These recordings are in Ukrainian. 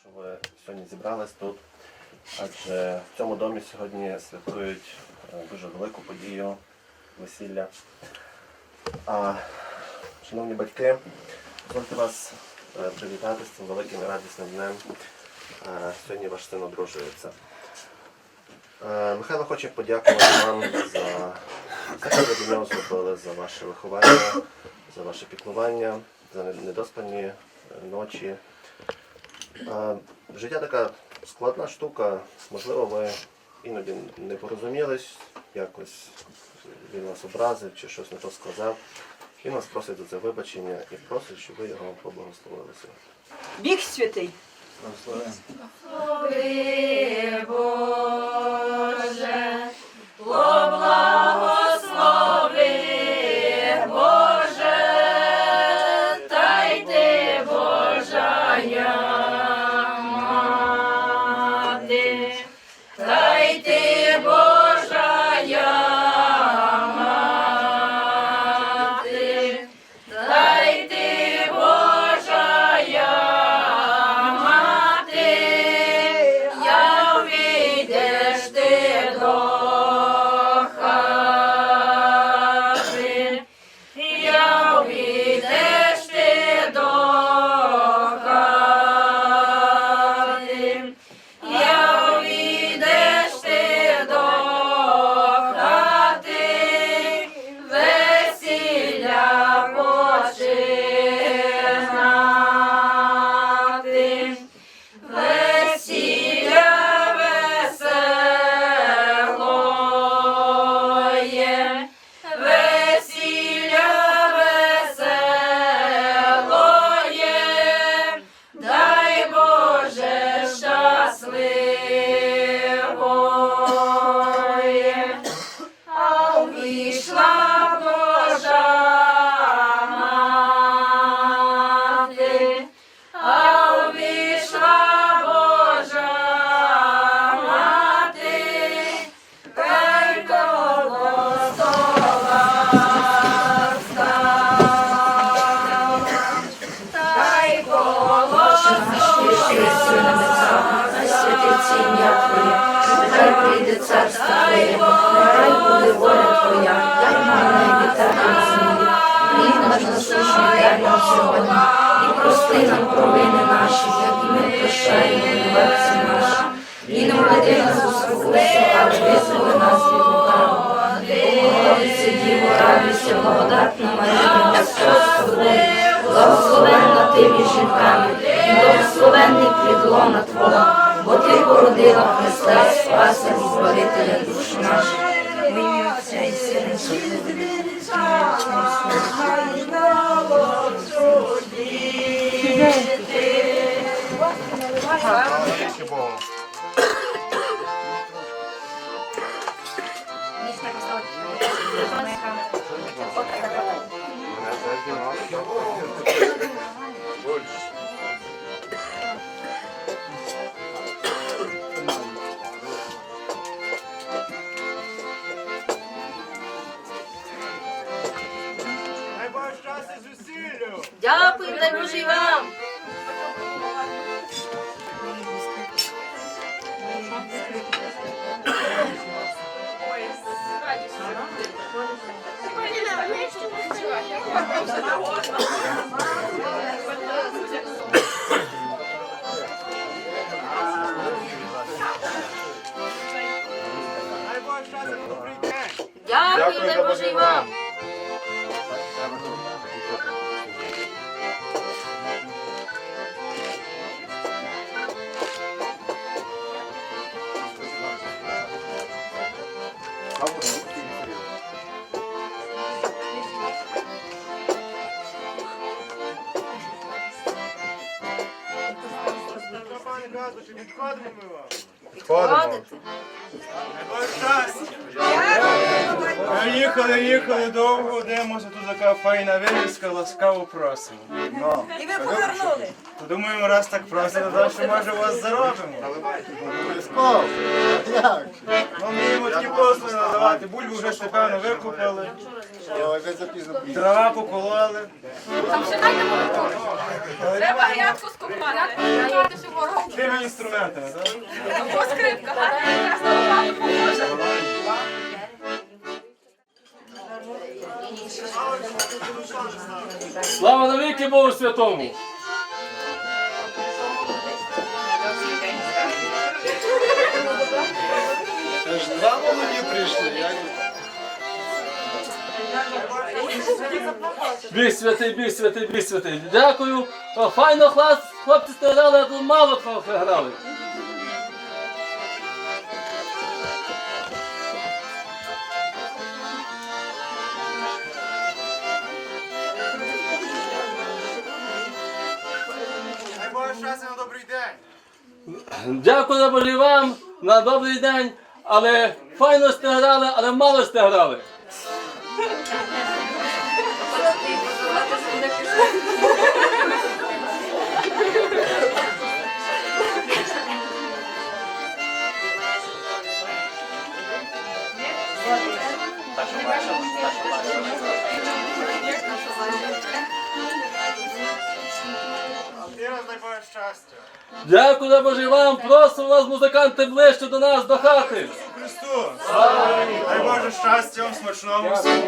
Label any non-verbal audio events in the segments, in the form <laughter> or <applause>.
що ви сьогодні зібрались тут, адже в цьому домі сьогодні святкують е, дуже велику подію весілля. А, шановні батьки, дозвольте вас е, привітати з цим великим і радісним днем. Е, Сьогодні ваш син одружується. Е, Михайло хоче подякувати вам за те, що ви для нього зробили, за ваше виховання, за ваше піклування, за недоспані ночі. Е, Життя така складна штука. Можливо, ви іноді не порозумілись, якось він вас образив чи щось не то сказав. Він вас просить за це вибачення і просить, щоб ви його поблагословили сьогодні. Біг святий. Боже, царство Твоє, нехай буде воля Твоя, як на небі, так на землі. Хліб наш насущний дай нам сьогодні, і прости нам провини наші, як і ми прощаємо винуватцям нашим. І не введи нас у спокусу, але визволи нас від лукавого. Богородице, Діво, радуйся, благодатна Марія, Господь тобою, благословенна ти між жінками, і благословенний плід лона Твого, бо ти породила Христа, Спаса і Збавителя душ наших. В ім'я Отця Дай дай Боже і вам. Дай Пане Газу, відходимо ми вам? Дай їхали, їхали довго, дивимося, тут така файна вивіска, ласкаво просимо. Ну, І ви повернули. то думаємо, раз так просили, то що може вас заробимо. Обов'язково. Як? Ну, вміємо такі послуги надавати, бульбу вже ще певно викупили, Ой, ви запізно приїхали. дрова покололи. Треба грядку скопати. Грядку ворог тими інструментами, так? Слава навіки Богу Святому! Аж два молоді прийшли. як? Бій святий, бій святий, бій святий. Дякую. Файно хлоп- хлопці грали, а тут мало трохи грали. Дякую за вам на добрий день. Але файно сте грали, але мало сте грали. Дай Боже щастя. Дякую на Божий вам. Просимо вас, музиканти, ближче до нас, до хати. Христу! Дай Боже щастя вам смачному всім.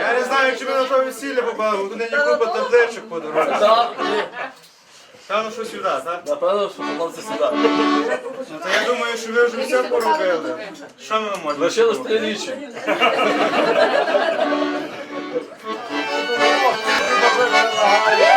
Я не знаю, чи ви на то весілля попали, бо тут нині купа табличок по дорозі. Так, Та ну що сюди, так? напевно, що попалися сюди. Ну то я думаю, що ви вже все поробили. Що ми можемо? Лишилось три річі. Якби <laughs>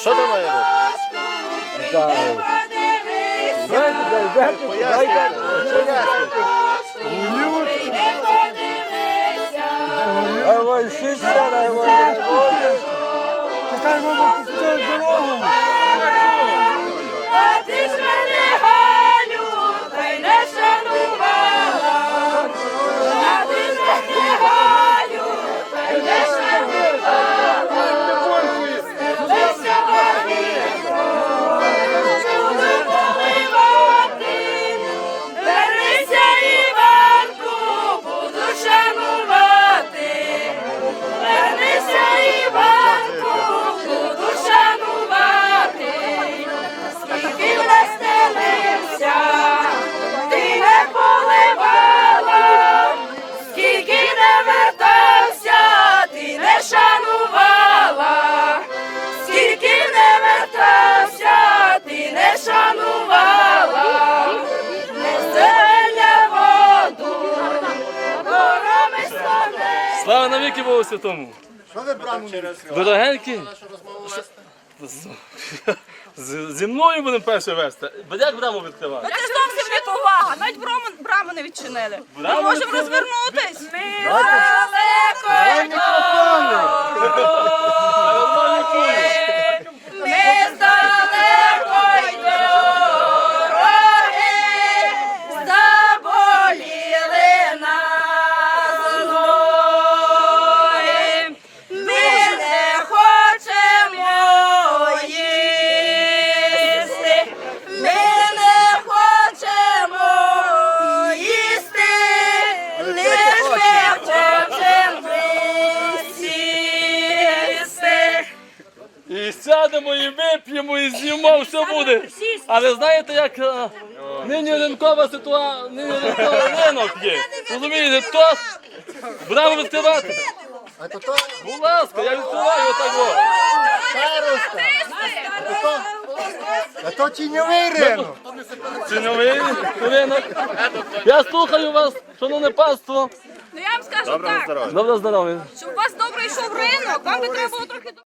Що там має бути? А Слава навіки Богу Святому! Що ви браму не відкрили? Дорогенькі, з- зі мною будемо перше вести. Бо як браму відкривати? Це зовсім не повага. Навіть браму, браму не відчинили. Ми Браму можемо відкрили? розвернутись. Далеко Ми Але знаєте, як е, нині ринкова ситуація, нині ринковий ринок є. Розумієте, то будемо відкривати. А то то Будь ласка, я відкриваю отак. о. староста. А то, тіньовий ринок. Ціновий ринок. Я слухаю вас, шановне панство. Ну я вам скажу так, Добре здоров'я. щоб у вас добре йшов ринок, вам би треба було трохи